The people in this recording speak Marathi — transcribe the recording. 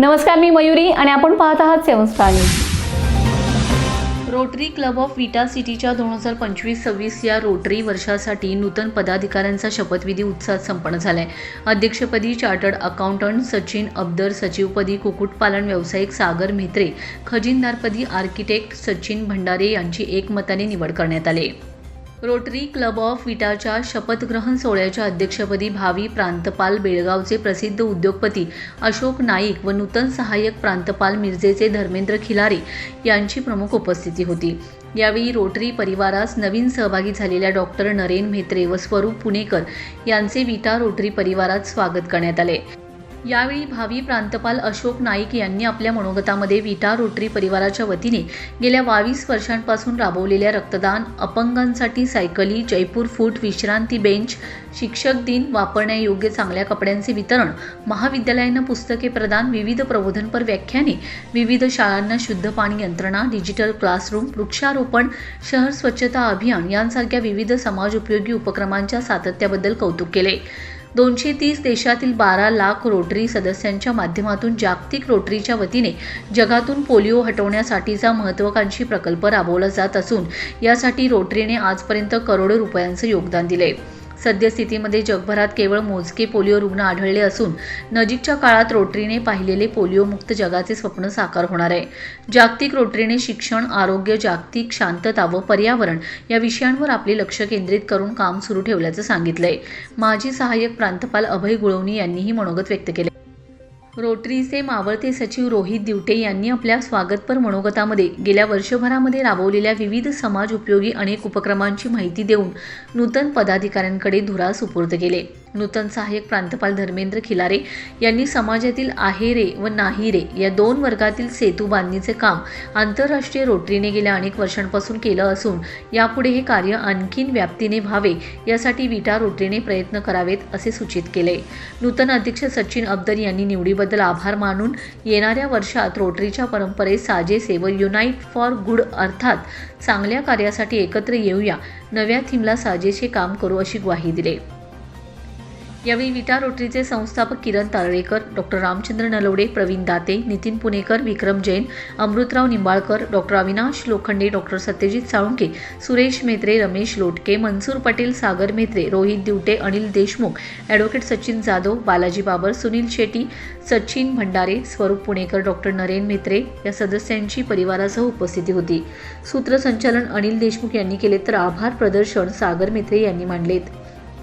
नमस्कार मी मयुरी आणि आपण पाहत आहात seven star news. Rotary club of Vita सिटीच्या दोन हजार पंचवीस सव्वीस या रोटरी वर्षासाठी नूतन पदाधिकाऱ्यांचा शपथविधी उत्साहात संपन्न झाला आहे अध्यक्षपदी चार्टर्ड अकाउंटंट सचिन अब्दर सचिवपदी कुक्कुटपालन व्यावसायिक सागर म्हेत्रे खजिनदारपदी आर्किटेक्ट सचिन भंडारे यांची एकमताने निवड करण्यात आली. रोटरी क्लब ऑफ विटाच्या शपथग्रहण सोहळ्याच्या अध्यक्षपदी भावी प्रांतपाल बेळगावचे प्रसिद्ध उद्योगपती अशोक नाईक व नूतन सहाय्यक प्रांतपाल मिरजेचे धर्मेंद्र खिलारे यांची प्रमुख उपस्थिती होती. यावेळी रोटरी परिवारास नवीन सहभागी झालेल्या डॉक्टर नरेन म्हेत्रे व स्वरूप पुणेकर यांचे विटा रोटरी परिवारात स्वागत करण्यात आले. यावेळी भावी प्रांतपाल अशोक नाईक यांनी आपल्या मनोगतामध्ये विटा रोटरी परिवाराच्या वतीने गेल्या बावीस वर्षांपासून राबवलेल्या रक्तदान अपंगांसाठी सायकली जयपूर फूट विश्रांती बेंच शिक्षक दिन वापरण्यायोग्य चांगल्या कपड्यांचे वितरण महाविद्यालयांना पुस्तके प्रदान विविध प्रबोधनपर व्याख्याने विविध शाळांना शुद्ध पाणी यंत्रणा डिजिटल क्लासरूम वृक्षारोपण शहर स्वच्छता अभियान यांसारख्या विविध समाजोपयोगी उपक्रमांच्या सातत्याबद्दल कौतुक केले. दोनशे तीस देशातील बारा लाख रोटरी सदस्यांच्या माध्यमातून जागतिक रोटरीच्या वतीने जगातून पोलिओ हटवण्यासाठीचा महत्त्वाकांक्षी प्रकल्प राबवला जात असून यासाठी रोटरीने आजपर्यंत करोडो रुपयांचं योगदान दिले सद्यस्थितीमध्ये जगभरात केवळ मोजके पोलिओ रुग्ण आढळले असून नजीकच्या काळात रोटरीने पाहिलेले पोलिओमुक्त जगाचे स्वप्न साकार होणार आहे. जागतिक रोटरीने शिक्षण आरोग्य जागतिक शांतता व पर्यावरण या विषयांवर आपले लक्ष केंद्रित करून काम सुरू ठेवल्याचं सांगितलंय. माजी सहाय्यक प्रांतपाल अभय गुळवणी यांनीही मनोगत व्यक्त केले. रोटरीचे मावळते सचिव रोहित दिवटे यांनी आपल्या स्वागतपर मनोगतामध्ये गेल्या वर्षभरामध्ये राबवलेल्या विविध समाज उपयोगी अनेक उपक्रमांची माहिती देऊन नूतन पदाधिकाऱ्यांकडे धुरा सुपूर्द केले. नूतन सहाय्यक प्रांतपाल धर्मेंद्र खिलारे यांनी समाजातील आहेरे व नाहीरे या दोन वर्गातील सेतू बांधणीचे काम आंतरराष्ट्रीय रोटरीने गेल्या अनेक वर्षांपासून केलं असून यापुढे हे कार्य आणखीन व्याप्तीने व्हावे यासाठी विटा रोटरीने प्रयत्न करावेत असे सूचित केले. नूतन अध्यक्ष सचिन अब्दर यांनी निवडीबद्दल आभार मानून येणाऱ्या वर्षात रोटरीच्या परंपरेत साजेसे व युनाईट फॉर गुड अर्थात चांगल्या कार्यासाठी एकत्र येऊया नव्या थीमला साजेसे काम करू अशी ग्वाही दिली. यावेळी विटा रोटरीचे संस्थापक Kiran Tarlekar doctor Ramchandra Nalawade Pravin Date Nitin Punekar Vikram Jain Amrutrao Nimbalkar doctor Avinash Lokhande doctor Satyajit Salunke Suresh Metre Ramesh Lotke Mansoor Patel Sagar Metre Rohit Diwate Anil Deshmukh advocate Sachin Jadhav Balaji Babar Sunil Shetty Sachin Bhandare Swaroop Punekar doctor Naren मेत्रे या सदस्यांची परिवारासह उपस्थिती होती. सूत्रसंचालन अनिल देशमुख यांनी केले तर आभार प्रदर्शन सागर मेत्रे यांनी मांडलेत.